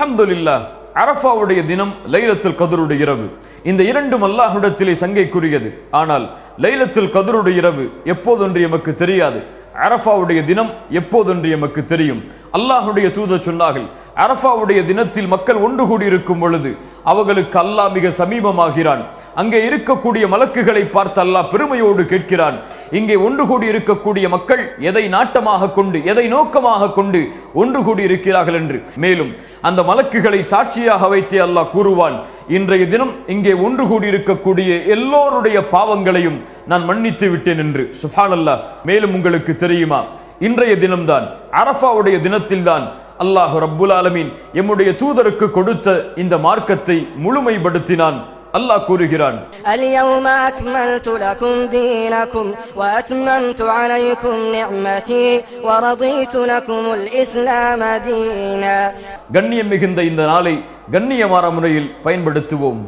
அலமதுல்லா அரஃபாவுடைய தினம் லைலத்தில் கதருடைய இரவு. இந்த இரண்டும் அல்லாஹுடத்திலே சங்கைக்குரியது. ஆனால் லைலத்தில் கதருடைய இரவு எப்போதொன்று எமக்கு தெரியாது. அரஃபாவுடைய தினம் எப்போதொன்று எமக்கு தெரியும். அல்லாஹுடைய தூதர் சொன்னார்கள் அரஃபாவுடைய தினத்தில் மக்கள் ஒன்று கூடி இருக்கும் பொழுது அவர்களுக்கு அல்லாஹ் மிக சமீபமாகிறான். அங்கே இருக்கக்கூடிய மலக்குகளை பார்த்து அல்லாஹ் பெருமையோடு கேட்கிறான். இங்கே ஒன்று கூடி இருக்கக்கூடிய மக்கள் எதை நாட்டமாக கொண்டு எதை நோக்கமாக கொண்டு ஒன்று கூடி இருக்கிறார்கள் என்று. மேலும் அந்த மலக்குகளை சாட்சியாக வைத்து அல்லாஹ் கூறுவான் இன்றைய தினம் இங்கே ஒன்று கூடி இருக்கக்கூடிய எல்லோருடைய பாவங்களையும் நான் மன்னித்து விட்டேன் என்று. சுபானல்லா மேலும் உங்களுக்கு தெரியுமா? இன்றைய தினம்தான் அரஃபாவுடைய தினத்தில்தான் அல்லாஹ் ரப்புல் ஆலமீன் எம்முடைய தூதருக்கு கொடுத்த இந்த மார்க்கத்தை முழுமைப்படுத்தினான் அல்லாஹ் கூறுகிறான் اليوم أكملت لكم دينكم وأتممت عليكم نعمتي ورضيت لكم الإسلام دينا கண்ணியம் மிகுந்த இந்த நாளை கண்ணியமான முறையில் பயன்படுத்துவோம்